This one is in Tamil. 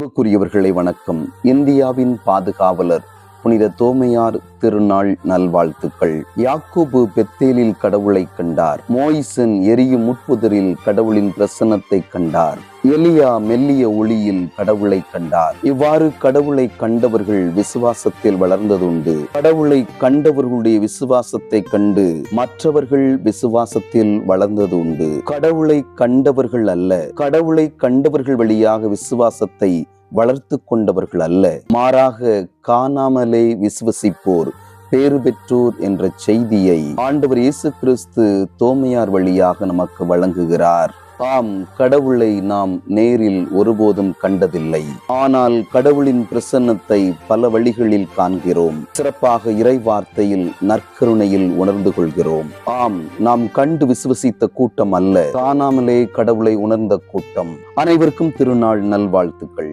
அன்புக்குரியவர்களை வணக்கம். இந்தியாவின் பாதுகாவலர் புனித தோமையார் திருநாள் நல்வாழ்த்துக்கள். யாக்கோபு பெத்தேலில் கடவுளை கண்டார். மோயிசன் எரியும் முட்புதரில் கடவுளின் பிரசன்னத்தை கண்டார். எலியா மெல்லிய ஒளியில் கடவுளை கண்டார். இவ்வாறு கடவுளை கண்டவர்கள் விசுவாசத்தில் வளர்ந்ததுண்டு. கடவுளை கண்டவர்களுடைய விசுவாசத்தை கண்டு மற்றவர்கள் விசுவாசத்தில் வளர்ந்தது உண்டு கடவுளை கண்டவர்கள் அல்ல. கடவுளை கண்டவர்கள் வழியாக விசுவாசத்தை வளர்த்து கொண்டவர்கள் அல்ல மாறாக காணாமலே விசுவசிப்போர் பேறு பெற்றோர் என்ற செய்தியை ஆண்டவர் இயேசு கிறிஸ்து தோமையார் வழியாக நமக்கு வழங்குகிறார். ஆம் கடவுளை நாம் நேரில் ஒருபோதும் கண்டதில்லை. ஆனால் கடவுளின் பிரசன்னத்தை பல வழிகளில் காண்கிறோம். சிறப்பாக இறை வார்த்தையில் நற்கருணையில் உணர்ந்து கொள்கிறோம். ஆம் நாம் கண்டு விசுவசித்த கூட்டம் அல்ல. காணாமலே கடவுளை உணர்ந்த கூட்டம். அனைவருக்கும் திருநாள் நல்வாழ்த்துக்கள்.